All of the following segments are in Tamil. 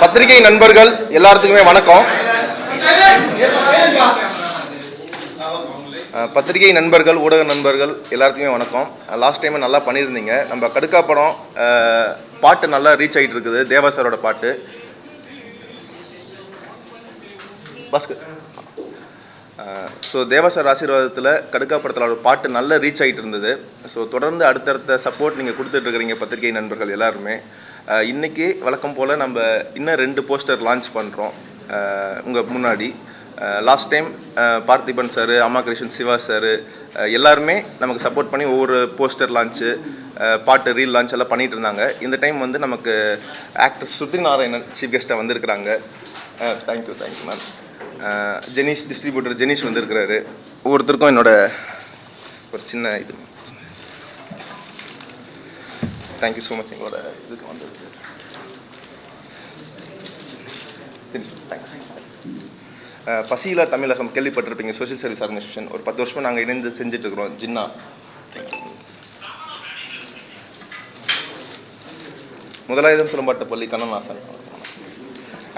பத்திரிகை நண்பர்கள் எல்லாத்துக்குமே வணக்கம். பத்திரிகை நண்பர்கள் ஊடக நண்பர்கள் எல்லாத்துக்குமே வணக்கம். லாஸ்ட் டைம் நல்லா பண்ணியிருந்தீங்க. நம்ம கடுக்கா படம் பாட்டு நல்லா ரீச் ஆகிட்டு இருக்குது. தேவாசரோட பாட்டு. பாஸ்கர். ஸோ தேவாசர் ஆசீர்வாதத்தில் கடுக்கா படத்தில் ஒரு பாட்டு நல்லா ரீச் ஆகிட்டு இருந்தது. ஸோ தொடர்ந்து அடுத்தடுத்த சப்போர்ட் நீங்கள் கொடுத்துட்ருக்குறீங்க பத்திரிகை நண்பர்கள் எல்லாருமே. இன்றைக்கி வழக்கம் போல் நம்ம இன்னும் ரெண்டு போஸ்டர் லான்ச் பண்ணுறோம் உங்கள் முன்னாடி. லாஸ்ட் டைம் பார்த்திபன் சார் அம்மா கிருஷ்ணன் சிவா சார் எல்லாருமே நமக்கு சப்போர்ட் பண்ணி ஒவ்வொரு போஸ்டர் லான்ச்சு பாட்டு ரீல் லான்ச் எல்லாம் பண்ணிகிட்டு இருந்தாங்க. இந்த டைம் வந்து நமக்கு ஆக்டர் ஸ்ருதி நாராயணன் சீஃப் கெஸ்ட்டாக வந்திருக்கிறாங்க. Thank you thank you ma'am Jenish distributor Jenish வந்திருக்கிறாரு. ஒவ்வொருத்தருக்கும் என்னோட ஒரு சின்ன இது. தேங்க்யூ ஸோ மச் எங்களோட இதுக்கு வந்ததுக்கு தேங்க்ஸ் பசியிலா தமிழகம் கேள்விப்பட்டிருப்பீங்க சோஷியல் சர்வீஸ் ஆர்கனைசேஷன் ஒரு பத்து வருஷமாக நாங்கள் இணைந்து செஞ்சுட்டு இருக்கிறோம் ஜின்னா முதலாயுதம் சிலம்பாட்ட பள்ளி. கண்ணனாசன்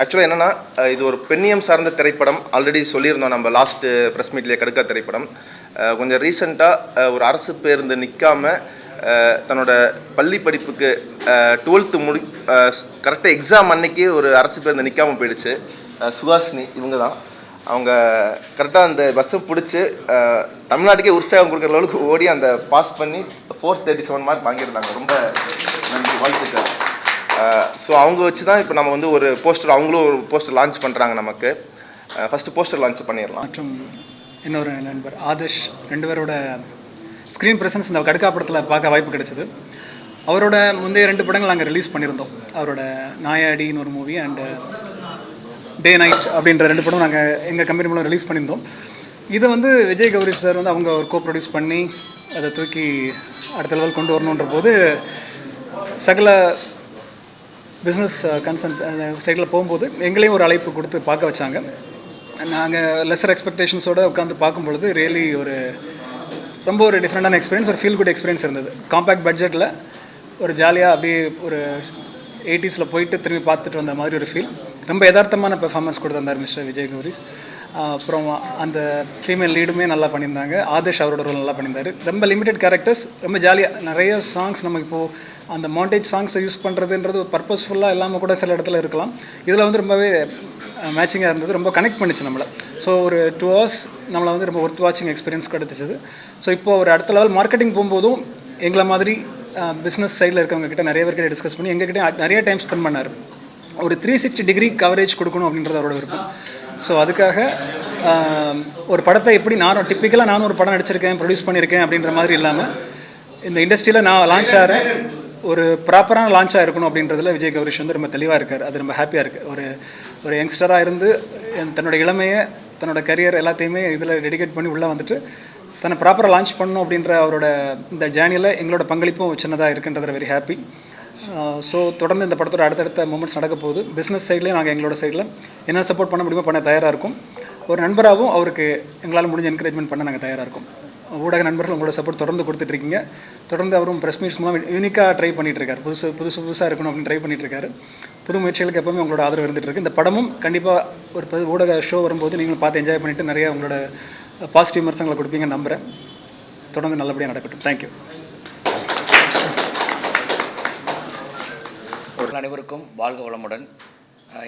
ஆக்சுவலாக என்னென்னா இது ஒரு பெண்ணியம் சார்ந்த திரைப்படம். ஆல்ரெடி சொல்லியிருந்தோம் நம்ம லாஸ்ட்டு ப்ரெஸ் மீட்லேயே கடுக்கா திரைப்படம். கொஞ்சம் ரீசெண்டாக ஒரு அரசு பேருந்து நிற்காம தன்னோட பள்ளி படிப்புக்கு டுவெல்த்து முடி கரெக்டாக எக்ஸாம் அன்னைக்கு ஒரு அரசு பேருந்து நிற்காமல் போயிடுச்சு. சுஹாசினி இவங்க தான். அவங்க கரெக்டாக அந்த பஸ்ஸை பிடிச்சி தமிழ்நாட்டுக்கே உற்சாகம் கொடுக்குற அளவுக்கு ஓடி அந்த பாஸ் பண்ணி ஃபோர் தேர்ட்டி செவன் மார்க் வாங்கியிருந்தாங்க. ரொம்ப நன்றி வாழ்த்துக்கள். ஸோ அவங்க வச்சு தான் இப்போ நம்ம வந்து ஒரு போஸ்டர் அவங்களும் ஒரு போஸ்டர் லான்ச் பண்ணுறாங்க நமக்கு. ஃபஸ்ட்டு போஸ்டர் லான்ச் பண்ணிடலாம். மற்றும் இன்னொரு நண்பர் ஆதர்ஷ் ரெண்டு பேரோட ஸ்க்ரீன் ப்ரெசன்ஸ் இந்த கடுக்கா படத்தில் பார்க்க வாய்ப்பு கிடைச்சது. அவரோட முந்தைய ரெண்டு படங்கள் நாங்கள் ரிலீஸ் பண்ணியிருந்தோம். அவரோட நாயாடின்னு ஒரு மூவி அண்டு டே நைட் அப்படின்ற ரெண்டு படம் நாங்கள் எங்கள் கம்பெனி மூலம் ரிலீஸ் பண்ணியிருந்தோம். இதை வந்து விஜய் கௌரி சார் வந்து அவங்க ஒரு கோ ப்ரொடியூஸ் பண்ணி அதை தூக்கி அடுத்த லெவல் கொண்டு வரணுன்ற போது சகல பிஸ்னஸ் கன்சர்ன் சைடில் போகும்போது எங்களையும் ஒரு அழைப்பு கொடுத்து பார்க்க வச்சாங்க. நாங்கள் லெஸர் எக்ஸ்பெக்டேஷன்ஸோடு உட்காந்து பார்க்கும் பொழுது ரியலி ஒரு ரொம்ப ஒரு டிஃப்ரெண்டான எக்ஸ்பீரியன்ஸ் ஒரு ஃபீல் குட் எக்ஸ்பீரியன்ஸ் இருந்தது. காம்பேக்ட் பட்ஜெட்டில் ஒரு ஜாலியாக அப்படியே ஒரு எயிட்டிஸில் போயிட்டு திரும்பி பார்த்துட்டு வந்த மாதிரி ஒரு ஃபீல் ரொம்ப யதார்த்தமான பெர்ஃபார்மன்ஸ் கொடுத்துருந்தார் மிஸ்டர் விஜய் கௌரிஸ் அப்புறம் அந்த ஃபீமேல் லீடுமே நல்லா பண்ணியிருந்தாங்க. ஆதேஷ் அவரோட ரோல் நல்லா பண்ணியிருந்தார். ரொம்ப லிமிடெட் கேரக்டர்ஸ் ரொம்ப ஜாலியாக நிறைய சாங்ஸ் நம்ம இப்போது அந்த மாண்டேஜ் சாங்ஸை யூஸ் பண்ணுறதுன்றது பர்பஸ்ஃபுல்லாக இல்லாமல் கூட சில இடத்துல இருக்கலாம். இதில் வந்து ரொம்பவே மேட்சிங்காக இருந்தது. ரொம்ப கனெக்ட் பண்ணிச்சு நம்மளை. ஸோ ஒரு டூ ஹவர்ஸ் நம்மளை வந்து ரொம்ப ஒர்த் வாட்சிங் எக்ஸ்பீரியன்ஸ் கிடச்சிது. ஸோ இப்போ ஒரு அடுத்த லெவல் மார்க்கெட்டிங் போகும்போதும் எங்களை மாதிரி பிஸ்னஸ் சைடில் இருக்கவங்க கிட்ட நிறைய பேர்கிட்ட டிஸ்கஸ் பண்ணி எங்ககிட்ட நிறைய டைம் ஸ்பெண்ட் பண்ணார். ஒரு த்ரீ சிக்ஸ்டி டிகிரி கவரேஜ் கொடுக்கணும் அப்படின்றது அவரோட விருப்பம். ஸோ அதுக்காக ஒரு படத்தை எப்படி நானும் டிப்பிக்கலாக நானும் ஒரு படம் நடிச்சிருக்கேன் ப்ரொடியூஸ் பண்ணியிருக்கேன் அப்படின்ற மாதிரி இல்லாமல் இந்த இண்டஸ்ட்ரியில் நான் லான்ச் ஆகிறேன் ஒரு ப்ராப்பரான லான்ச் இருக்கணும் அப்படின்றதுல விஜய் கௌரிஷ் வந்து ரொம்ப தெளிவாக இருக்கார். அது ரொம்ப ஹாப்பியாக இருக்குது ஒரு ஒரு யங்ஸ்டராக இருந்து என் தன்னோட இளமையை தன்னோட கரியர் எல்லாத்தையுமே இதில் டெடிகேட் பண்ணி உள்ளே வந்துட்டு தன்னை ப்ராப்பராக லான்ச் பண்ணணும் அப்படின்ற அவரோட இந்த ஜேர்னியில் எங்களோட பங்களிப்பும் சின்னதாக இருக்குன்றத வெரி ஹாப்பி ஸோ தொடர்ந்து இந்த படத்தோட அடுத்தடுத்த மூமெண்ட்ஸ் நடக்க போகுது. பிஸ்னஸ் சைட்லேயும் நாங்கள் எங்களோட சைடில் என்ன சப்போர்ட் பண்ண முடியுமோ பண்ண தயாராக இருக்கும். ஒரு நண்பராகவும் அவருக்கு எங்களால் முடிஞ்ச என்கரேஜ்மெண்ட் பண்ண நாங்கள் தயாராக இருக்கோம். ஊடக நண்பர்கள் உங்களோட சப்போர்ட் தொடர்ந்து கொடுத்துட்ருக்கீங்க. தொடர்ந்து அவரும் ப்ரெஸ் மீட்ஸ் மூலம் யூனிக்காக ட்ரை பண்ணிட்டு புதுசு புதுசு புதுசாக இருக்கணும் அப்படின்னு ட்ரை பண்ணிகிட்ருக்காரு புது முயற்சிகளுக்கு எப்பவுமே உங்களோட ஆதரவு இருந்துகிட்டு இருக்கு. இந்த படமும் கண்டிப்பாக ஒரு ஊடக ஷோ வரும்போது நீங்களும் பார்த்து என்ஜாய் பண்ணிட்டு நிறைய உங்களோட பாசிட்டிவ் விமர்சனங்களை கொடுப்பீங்கன்னு நம்புகிறேன் தொடர்ந்து நல்லபடியாக நடக்கட்டும். தேங்க்யூ அனைவருக்கும் வாழ்க வளமுடன்.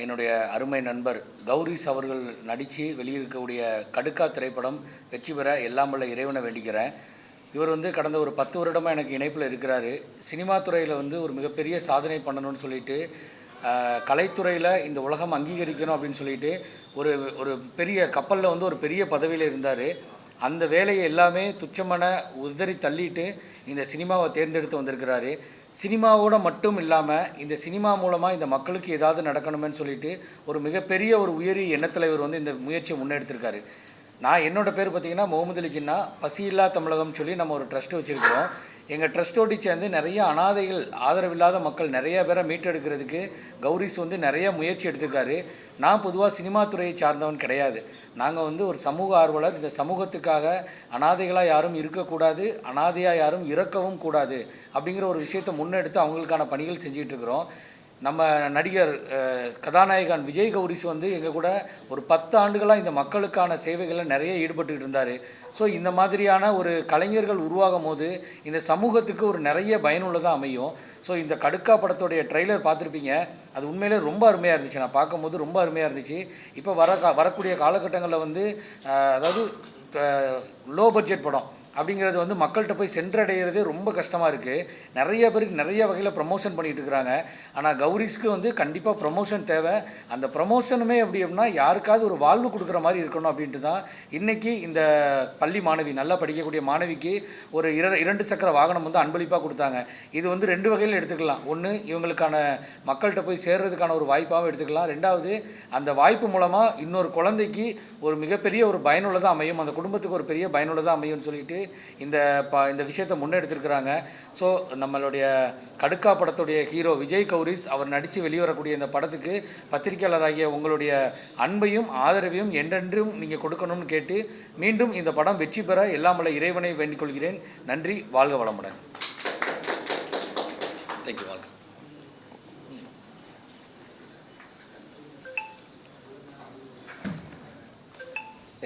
என்னுடைய அருமை நண்பர் கௌரிஸ் அவர்கள் நடித்து வெளியிருக்கக்கூடிய கடுக்கா திரைப்படம் வெற்றி பெற எல்லாம் வல்ல இறைவனை வேண்டிக்கிறேன். இவர் வந்து கடந்த ஒரு பத்து வருடமாக எனக்கு இணைப்பில் இருக்கிறாரு. சினிமா துறையில் வந்து ஒரு மிகப்பெரிய சாதனை பண்ணணும்னு சொல்லிட்டு கலைத்துறையில் இந்த உலகம் அங்கீகரிக்கணும் அப்படின்னு சொல்லிட்டு ஒரு ஒரு பெரிய கப்பலில் வந்து ஒரு பெரிய பதவியில் இருந்தார். அந்த வேலையை எல்லாமே துச்சமான உதறி தள்ளிட்டு இந்த சினிமாவை தேர்ந்தெடுத்து வந்திருக்கிறாரு. சினிமாவோட மட்டும் இல்லாமல் இந்த சினிமா மூலமாக இந்த மக்களுக்கு ஏதாவது நடக்கணுமேனு சொல்லிட்டு ஒரு மிகப்பெரிய ஒரு உயரிய எண்ணத்தில் இவர் வந்து இந்த முயற்சியை முன்னெடுத்திருக்காரு. நான் என்னோட பேர் பார்த்தீங்கன்னா முகமது அலி ஜின்னா. பசியில்லா தமிழகம் சொல்லி நம்ம ஒரு ட்ரஸ்ட் வச்சுருக்கிறோம். எங்கள் ட்ரஸ்ட்டோடு சேர்ந்து நிறைய அனாதைகள் ஆதரவில்லாத மக்கள் நிறைய பேரை மீட்டெடுக்கிறதுக்கு கௌரிஸ் வந்து நிறைய முயற்சி எடுத்திருக்காரு. நான் பொதுவாக சினிமா துறையை சார்ந்தவன் கிடையாது. நாங்கள் வந்து ஒரு சமூக ஆர்வலர். இந்த சமூகத்துக்காக அனாதைகளாக யாரும் இருக்கக்கூடாது அனாதையாக யாரும் இறக்கவும் கூடாது அப்படிங்கிற ஒரு விஷயத்தை முன்னெடுத்து அவங்களுக்கான பணிகள் செஞ்சிகிட்ருக்குறோம் நம்ம நடிகர் கதாநாயகன் விஜய் கௌரிஸ் வந்து எங்கள் கூட ஒரு பத்து ஆண்டுகளாக இந்த மக்களுக்கான சேவைகளில் நிறைய ஈடுபட்டுக்கிட்டு இருந்தார். ஸோ இந்த மாதிரியான ஒரு கலைஞர்கள் உருவாகும் போது இந்த சமூகத்துக்கு ஒரு நிறைய பயனுள்ளதாக அமையும். ஸோ இந்த கடுக்கா படத்துடைய ட்ரெய்லர் பார்த்துருப்பீங்க. அது உண்மையிலே ரொம்ப அருமையாக இருந்துச்சு. நான் பார்க்கும்போது ரொம்ப அருமையாக இருந்துச்சு. இப்போ வர கா வரக்கூடிய காலகட்டங்களில் வந்து அதாவது லோ பட்ஜெட் படம். அப்படிங்கிறது வந்து மக்கள்கிட்ட போய் சென்றடைகிறதே ரொம்ப கஷ்டமாக இருக்குது நிறைய பேருக்கு நிறைய வகையில் ப்ரமோஷன் பண்ணிகிட்டு இருக்கிறாங்க ஆனால் கௌரிஸ்க்கு வந்து கண்டிப்பாக ப்ரமோஷன் தேவை. அந்த ப்ரமோஷனுமே எப்படி அப்படின்னா யாருக்காவது ஒரு வாழ்வு கொடுக்குற மாதிரி இருக்கணும் அப்படின்ட்டு தான் இன்றைக்கி இந்த பள்ளி மாணவி நல்லா படிக்கக்கூடிய மாணவிக்கு ஒரு இர இரண்டு சக்கர வாகனம் வந்து அன்பளிப்பாக கொடுத்தாங்க. இது வந்து ரெண்டு வகையில் எடுத்துக்கலாம். ஒன்று இவங்களுக்கான மக்கள்கிட்ட போய் சேர்றதுக்கான ஒரு வாய்ப்பாகவும் எடுத்துக்கலாம். ரெண்டாவது அந்த வாய்ப்பு மூலமாக இன்னொரு குழந்தைக்கு ஒரு மிகப்பெரிய ஒரு பயனுள்ளதாக அமையும். அந்த குடும்பத்துக்கு ஒரு பெரிய பயனுள்ளதாக அமையும்னு சொல்லிட்டு இந்த ப இந்த விஷயத்தை முன்னெடுத்திருக்கிறாங்க. ஸோ நம்மளுடைய கடுக்கா படத்துடைய ஹீரோ விஜய் கௌரிஸ் அவர் நடித்து வெளிவரக்கூடிய இந்த படத்துக்கு பத்திரிகையாளராகிய உங்களுடைய அன்பையும் ஆதரவையும் என்றென்றும் நீங்கள் கொடுக்கணும்னு கேட்டு மீண்டும் இந்த படம் வெற்றி பெற எல்லாம் வல்ல இறைவனை வேண்டிக் கொள்கிறேன். நன்றி. வாழ்க வளமுடன். தேங்க்யூ வாழ்க.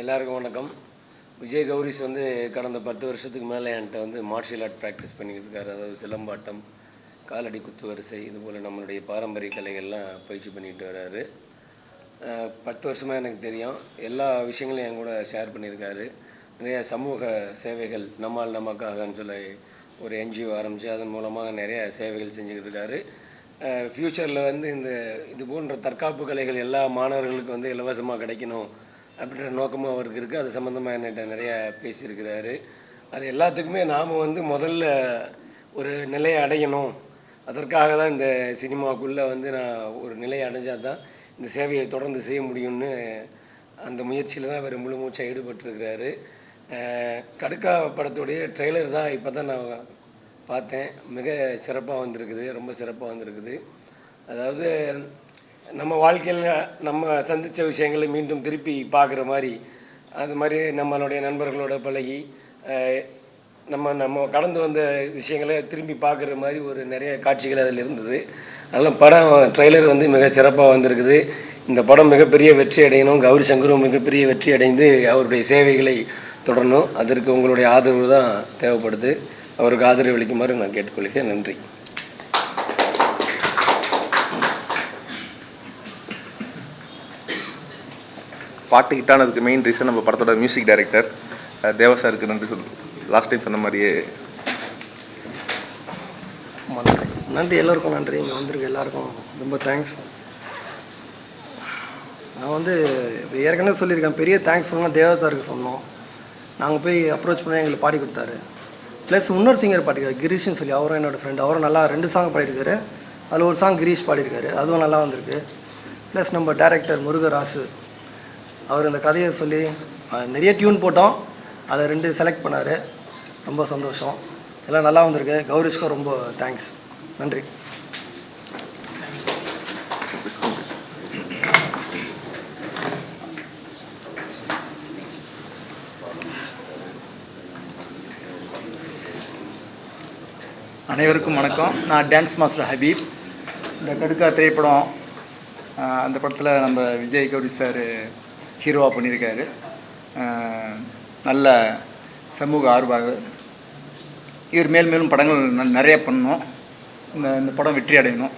எல்லாருக்கும் வணக்கம். விஜய் கௌரிஸ் வந்து கடந்த பத்து வருஷத்துக்கு மேலே என்கிட்ட வந்து மார்ஷியல் ஆர்ட் ப்ராக்டிஸ் பண்ணிக்கிட்டு இருக்காரு அதாவது சிலம்பாட்டம் காலடி குத்து வரிசை இது போல் நம்மளுடைய பாரம்பரிய கலைகள்லாம் பயிற்சி பண்ணிக்கிட்டு வர்றாரு பத்து வருஷமாக எனக்கு தெரியும். எல்லா விஷயங்களையும் என் கூட ஷேர் பண்ணியிருக்காரு. நிறைய சமூக சேவைகள் நம்மால் நமக்காகன்னு சொல்லி ஒரு என்ஜிஓ ஆரம்பித்து அதன் மூலமாக நிறைய சேவைகள் செஞ்சுக்கிட்டு இருக்காரு ஃப்யூச்சரில் வந்து இந்த இது போன்ற தற்காப்பு கலைகள் எல்லா மாணவர்களுக்கும் வந்து இலவசமாக கிடைக்கணும். அப்படின்ற நோக்கமும் அவருக்கு இருக்குது அது சம்மந்தமாக என்கிட்ட நிறையா பேசியிருக்கிறாரு. அது எல்லாத்துக்குமே நாம் வந்து முதல்ல ஒரு நிலையை அடையணும். அதற்காக தான் இந்த சினிமாவுக்குள்ளே வந்து நான் ஒரு நிலையை அடைஞ்சால் தான் இந்த சேவையை தொடர்ந்து செய்ய முடியும்னு அந்த முயற்சியில் தான் அவர் முழு மூச்சாக ஈடுபட்டிருக்கிறாரு. கடுக்கா படத்துடைய ட்ரெய்லர் தான் இப்போ தான் நான் பார்த்தேன். மிக சிறப்பாக வந்திருக்குது. ரொம்ப சிறப்பாக வந்திருக்குது. அதாவது நம்ம வாழ்க்கையில் நம்ம சந்தித்த விஷயங்களை மீண்டும் திருப்பி பார்க்குற மாதிரி அது மாதிரி நம்மளுடைய நண்பர்களோட பழகி நம்ம நம்ம கடந்து வந்த விஷயங்களை திரும்பி பார்க்குற மாதிரி ஒரு நிறைய காட்சிகள் அதில் இருந்தது. அதனால் படம் ட்ரெய்லர் வந்து மிக சிறப்பாக வந்திருக்குது. இந்த படம் மிகப்பெரிய வெற்றி அடையணும். கௌரி சங்கரும் மிகப்பெரிய வெற்றி அடைந்து அவருடைய சேவைகளை தொடரணும். அதற்கு உங்களுடைய ஆதரவு தான் தேவைப்படுது. அவருக்கு ஆதரவு அளிக்குமாறு நான் கேட்டுக்கொள்கிறேன். நன்றி. பாட்டு ஹிட்டானதுக்கு மெயின் ரீசன் நம்ம படத்தோட மியூசிக் டைரக்டர் தேவா சாருக்கு நன்றி சொல் லாஸ்ட் டைம் சொன்ன மாதிரியே. ஆமாம், நன்றி நன்றி எல்லோருக்கும் நன்றி. இங்கே வந்திருக்க எல்லாருக்கும் ரொம்ப தேங்க்ஸ் நான் வந்து ஏற்கனவே சொல்லியிருக்கேன் பெரிய தேங்க்ஸ் சொன்னால் தேவதாருக்கு சொன்னோம். நாங்கள் போய் அப்ரோச் பண்ணி எங்களுக்கு பாடி கொடுத்தாரு. ப்ளஸ் இன்னொரு சிங்கர் பாடிக்கிறார் கிரீஷ்னு சொல்லி அவரும் என்னோடய ஃப்ரெண்ட் அவரும் நல்லா ரெண்டு சாங் பாடியிருக்காரு. அதில் ஒரு சாங் கிரீஷ் பாடியிருக்காரு. அதுவும் நல்லா வந்திருக்கு. ப்ளஸ் நம்ம டேரக்டர் முருகராசு. அவர் இந்த கதையை சொல்லி நிறைய டியூன் போட்டோம். அதை ரெண்டு செலக்ட் பண்ணார். ரொம்ப சந்தோஷம். எல்லாம் நல்லா வந்திருக்கு. கௌரிஷ்க்கும் ரொம்ப தேங்க்ஸ் நன்றி. அனைவருக்கும் வணக்கம். நான் டான்ஸ் மாஸ்டர் ஹபீப். இந்த கடுக்கா திரைப்படம் அந்த படத்தில் நம்ம விஜய் கௌரி சார் ஹீரோவாக பண்ணியிருக்காரு. நல்ல சமூக ஆர்வம் இவர் மேல் மேலும் படங்கள் நிறைய பண்ணணும். இந்த இந்த படம் வெற்றி அடையணும்.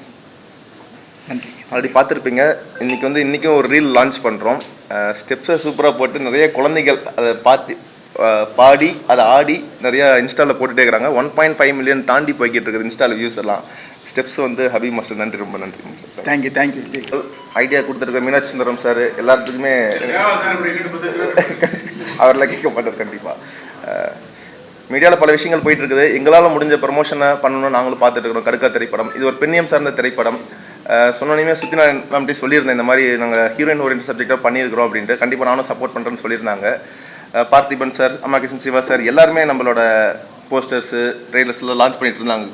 நன்றி. ஆல்ரெடி பார்த்துருப்பீங்க. இன்றைக்கி வந்து இன்றைக்கும் ஒரு ரீல் லான்ச் பண்ணுறோம் ஸ்டெப்ஸை சூப்பராக போட்டு நிறைய குழந்தைகள் அதை பார்த்து பாடி அதை ஆடி நிறையா இன்ஸ்டாவில் போட்டுகிட்டே இருக்கிறாங்க. ஒன் பாயிண்ட் ஃபைவ் மில்லியன் தாண்டி போய்கிட்டு இருக்குது இன்ஸ்டாவில் வியூஸ் எல்லாம். ஸ்டெப்ஸ் வந்து ஹபீப் மாஸ்டர் நன்றி ரொம்ப நன்றி master. Thank you thank you Vijay idea கொடுத்துருக்க மீனாட்சி சுந்தரம் சார் எல்லாத்துக்குமே அவரில் கேட்க மாட்டார் கண்டிப்பாக மீடியாவில் பல விஷயங்கள் போயிட்டு இருக்குது எங்களால் முடிஞ்ச ப்ரமோஷனை பண்ணணும்னு நாங்களும் பார்த்துட்டு இருக்கிறோம். கடுக்கா திரைப்படம். இது ஒரு பெண்ணியம் சார்ந்த திரைப்படம். சொன்னோன்னே சுற்றி நான் மேம்டி சொல்லியிருந்தேன் இந்த மாதிரி நாங்கள் ஹீரோயின் ஓரியன்ட் சப்ஜெக்டாக பண்ணியிருக்கிறோம் அப்படின்ட்டு. கண்டிப்பாக நானும் சப்போர்ட் பண்ணுறேன்னு சொல்லியிருந்தாங்க. பார்த்திபன் சார் அம்மா கிருஷ்ணன் சிவா சார் எல்லாருமே நம்மளோட போஸ்டர்ஸு ட்ரெய்லர்ஸ்லாம் லான்ச் பண்ணிட்டு இருந்தாங்க.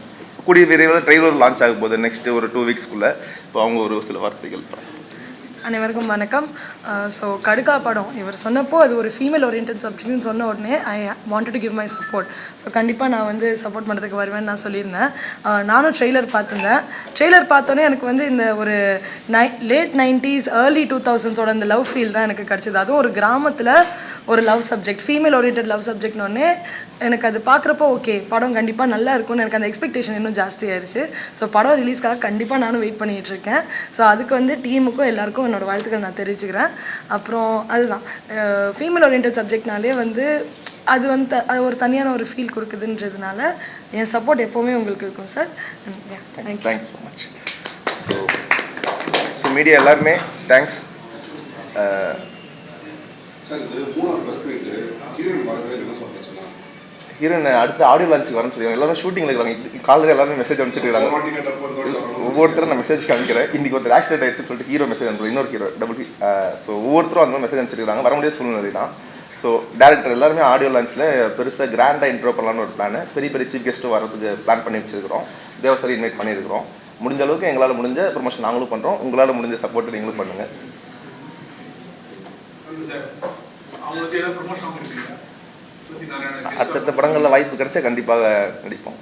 கூடிய விரைவில் ட்ரெய்லர் லான்ச் ஆக போகுது நெக்ஸ்ட் ஒரு டூ வீக்ஸ்க்குள்ளே இப்போ அவங்க ஒரு சில வார்த்தைகள் அனைவருக்கும் வணக்கம். ஸோ கடுக்கா படம். இவர் சொன்னப்போ அது ஒரு ஃபீமேல் ஓரியன்ட் சப்ஜெக்ட்னு சொன்ன உடனே I want to give my support so கண்டிப்பாக நான் வந்து சப்போர்ட் பண்ணுறதுக்கு வருவேன்னு நான் சொல்லியிருந்தேன். நானும் ட்ரெய்லர் பார்த்துருந்தேன். ட்ரெய்லர் பார்த்தோன்னே எனக்கு வந்து இந்த ஒரு நை லேட் நைன்டிஸ் ஏர்லி டூ தௌசண்ட்ஸோட அந்த லவ் ஃபீல் தான் எனக்கு கிடச்சிது. அதுவும் ஒரு கிராமத்தில் ஒரு love subject female orient love சப்ஜெக்ட்னோடனே எனக்கு அது பார்க்குறப்போ ஓகே படம் கண்டிப்பாக நல்லா இருக்கும்னு எனக்கு அந்த எக்ஸ்பெக்டேஷன் இன்னும் ஜாஸ்தியாயிருச்சு ஸோ படம் ரிலீஸ்க்காக கண்டிப்பாக நானும் வெயிட் பண்ணிகிட்டு இருக்கேன். ஸோ அதுக்கு வந்து டீமுக்கும் எல்லாருக்கும் என்னோடய வாழ்த்துக்கள் நான் தெரிவிச்சுக்கிறேன். அப்புறம் அதுதான். ஃபீமேல் ஓரியன்ட் சப்ஜெக்ட்னாலே வந்து அது வந்து அது ஒரு தனியான ஒரு ஃபீல் கொடுக்குதுன்றதுனால என் சப்போர்ட் எப்போவுமே உங்களுக்கு இருக்கும் sir thank you so much so media எல்லாருமே தேங்க்ஸ் சார் இது மூணாவது ப்ளஸ் போயிட்டு ஹீரோயின் அடுத்த ஆடியோ லான்ச்சுக்கு வரேன்னு சொல்லிடுவாங்க எல்லாரும் ஷூட்டிங்கில் இருக்காங்க காலையில் எல்லாரும் மெசேஜ் அனுப்பிச்சிட்டு இருக்காங்க. ஒவ்வொருத்தரும் நான் மெசேஜ் காமிக்கிறேன் இன்னைக்கு ஒருத்தர் ஆக்சிடென்ட் ஆயிடுச்சுன்னு சொல்லிட்டு ஹீரோ மெசேஜ் அனுப்புறோம் இன்னொரு ஹீரோ டபுள் ஸோ ஒவ்வொருத்தரும் அந்த மாதிரி மெசேஜ் அனுப்பிச்சிருக்காங்க வர முடியாத சூழ்நிலை தான். ஸோ டேரக்டர் எல்லாருமே ஆடியோ லான்ச்சில் பெருசாக கிராண்டாக இன்ட்ரோ பண்ணலான்னு ஒரு பிளான் பெரிய பெரிய சீஃப் கெஸ்ட்டும் வரதுக்கு பிளான் பண்ணி வச்சிருக்கிறோம். தேவசரி இன்வைட் பண்ணியிருக்கிறோம். முடிஞ்ச அளவுக்கு எங்களால் முடிஞ்ச ப்ரொமோஷன் நாங்களும் பண்ணுறோம் உங்களால் முடிஞ்ச சப்போர்ட் நீங்களும் பண்ணுங்கள் அவங்களுக்கு ஏதாவது ப்ரொமோஷன் கொடுப்பீங்க சுத்தி நாராயண அடுத்தடுத்த படங்களில் வாய்ப்பு கிடைச்சா கண்டிப்பாக நடிப்போம்.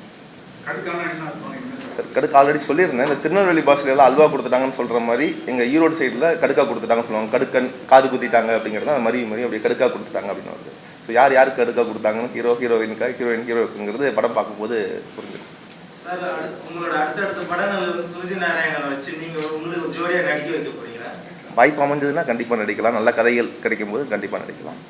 சார் கடுக்கு ஆல்ரெடி சொல்லியிருந்தேன். இந்த திருநெல்வேலி பாஸ்ல எல்லாம் அல்வா கொடுத்துட்டாங்கன்னு சொல்கிற மாதிரி எங்கள் ஈரோடு சைடில் கடுக்கா கொடுத்துட்டாங்கன்னு சொல்லுவாங்க. கடுக்கன் காது குத்திட்டாங்க அப்படிங்கிறது அந்த மாதிரி மாதிரி அப்படியே கடுக்கா கொடுத்துட்டாங்க அப்படின்னு வருது. ஸோ யார் யாருக்கு கடுக்கா கொடுத்தாங்கன்னு? ஹீரோ ஹீரோயினுக்கா ஹீரோயின் ஹீரோக்குங்கிறது படம் பார்க்கும்போது புரிஞ்சிடும் சார் உங்களோட அடுத்தடுத்த படங்கள்ல வந்து சுருதி நாராயணனை வச்சு நீங்க உங்களுக்கு ஜோடியா நடிக்க வைக்க போறீங்களா வாய்ப்பு அமைஞ்சதுன்னா கண்டிப்பாக நடிக்கலாம். நல்ல கதைகள் கிடைக்கும் போது கண்டிப்பாக நடிக்கலாம்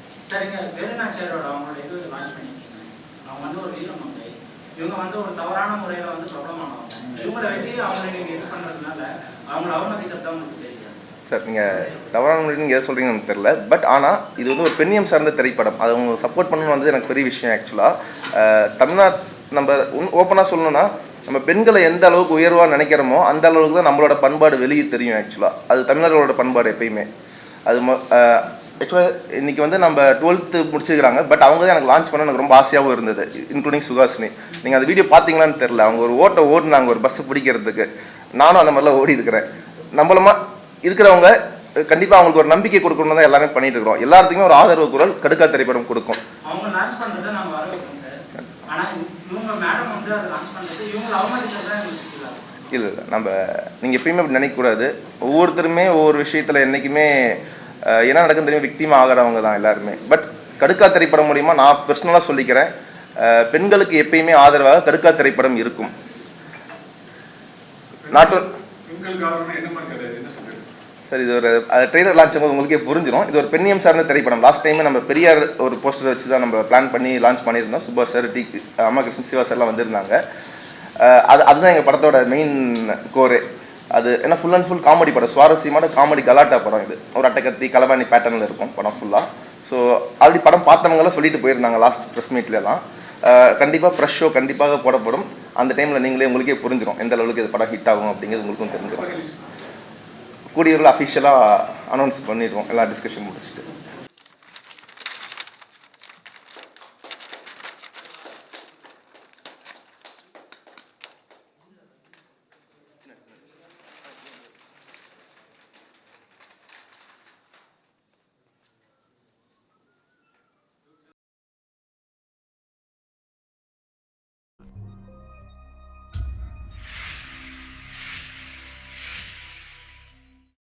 சார் நீங்கள் தவறான முறையில் நீங்கள் எதை சொல்கிறீங்கன்னு எனக்கு தெரில பட் ஆனால் இது வந்து ஒரு பெண்ணியம் சார்ந்த திரைப்படம். அது அவங்க சப்போர்ட் பண்ணணும் வந்து எனக்கு பெரிய விஷயம் ஆக்சுவலாக தமிழ்நாட் நம்ம ஓப்பனாக சொல்லணும்னா நம்ம பெண்களை எந்த அளவுக்கு உயர்வாக நினைக்கிறோமோ அந்த அளவுக்கு தான் நம்மளோட பண்பாடு வெளியே தெரியும் ஆக்சுவலாக அது தமிழர்களோட பண்பாடு எப்பயுமே. அது ஆக்சுவலாக இன்னைக்கு வந்து நம்ம டுவெல்த்து முடிச்சிருக்கிறாங்க. பட் அவங்க தான் எனக்கு லான்ச் பண்ண எனக்கு ரொம்ப ஆசையாகவும் இருந்தது இன்க்ளூடிங் சுகாசினி நீங்கள் அந்த வீடியோ பார்த்தீங்களான்னு தெரில அவங்க ஒரு ஓட்டை ஓடினாங்க ஒரு பஸ்ஸு பிடிக்கிறதுக்கு. நானும் அந்த மாதிரிலாம் ஓடி இருக்கிறேன். நம்மளமா இருக்கிறவங்க கண்டிப்பாக அவங்களுக்கு ஒரு நம்பிக்கை கொடுக்கணும் தான் எல்லாமே பண்ணிட்டு இருக்கிறோம். எல்லாத்துக்குமே ஒரு ஆதரவு குரல் கடுக்கா திரைப்படம் கொடுக்கும். இல்லை இல்லை. நம்ம நீங்கள் எப்பயுமே அப்படி நினைக்கக்கூடாது. ஒவ்வொருத்தருமே ஒவ்வொரு விஷயத்தில் என்றைக்குமே என்ன நடக்குன்னு தெரியும்? விக்டிம் ஆகிறவங்க தான் எல்லாருமே. பட் கடுக்கா திரைப்படம் மூலிமா நான் பர்சனலாக சொல்லிக்கிறேன். பெண்களுக்கு எப்பயுமே ஆதரவாக கடுக்கா திரைப்படம் இருக்கும். நாட் பெண்கள் காரணம் என்ன மாதிரி கதை என்ன சொல்றீங்க சார் இது ஒரு ட்ரெய்லர் லான்ச் போது உங்களுக்கே புரிஞ்சிடும் இது ஒரு பெண்ணியம் சார்ந்த திரைப்படம். லாஸ்ட் டைம் நம்ம பெரியார் ஒரு போஸ்டர் வச்சு தான் நம்ம பிளான் பண்ணி லான்ச் பண்ணியிருந்தோம். சுபாஷ் சார் டி அம்மா கிருஷ்ணன் சிவா சார்லாம் வந்திருந்தாங்க. அது அதுதான் எங்கள் படத்தோட மெயின் கோரே அது ஏன்னா ஃபுல் அண்ட் ஃபுல் காமெடி படம். சுவாரஸ்யமான காமெடி கலாட்டா படம் இது. ஒரு அட்டக்கத்தி கலவாணி பேட்டர்னில் இருக்கும் படம் ஃபுல்லாக ஸோ ஆல்ரெடி படம் பார்த்தவங்களாம் சொல்லிட்டு போயிருந்தாங்க லாஸ்ட் ப்ரெஸ் மீட்லலாம் கண்டிப்பாக ஃப்ரெஷ் ஷோ கண்டிப்பாக போடப்படும். அந்த டைமில் நீங்களே உங்களுக்கே புரிஞ்சிடும் எந்த அளவுக்கு இது படம் ஹிட் ஆகும் அப்படிங்கிறது உங்களுக்கும் தெரிஞ்சிடும் கூடியவர்கள் அஃபிஷியலாக அனௌன்ஸ் பண்ணிடுவோம் எல்லா டிஸ்கஷன் முடிச்சுட்டு.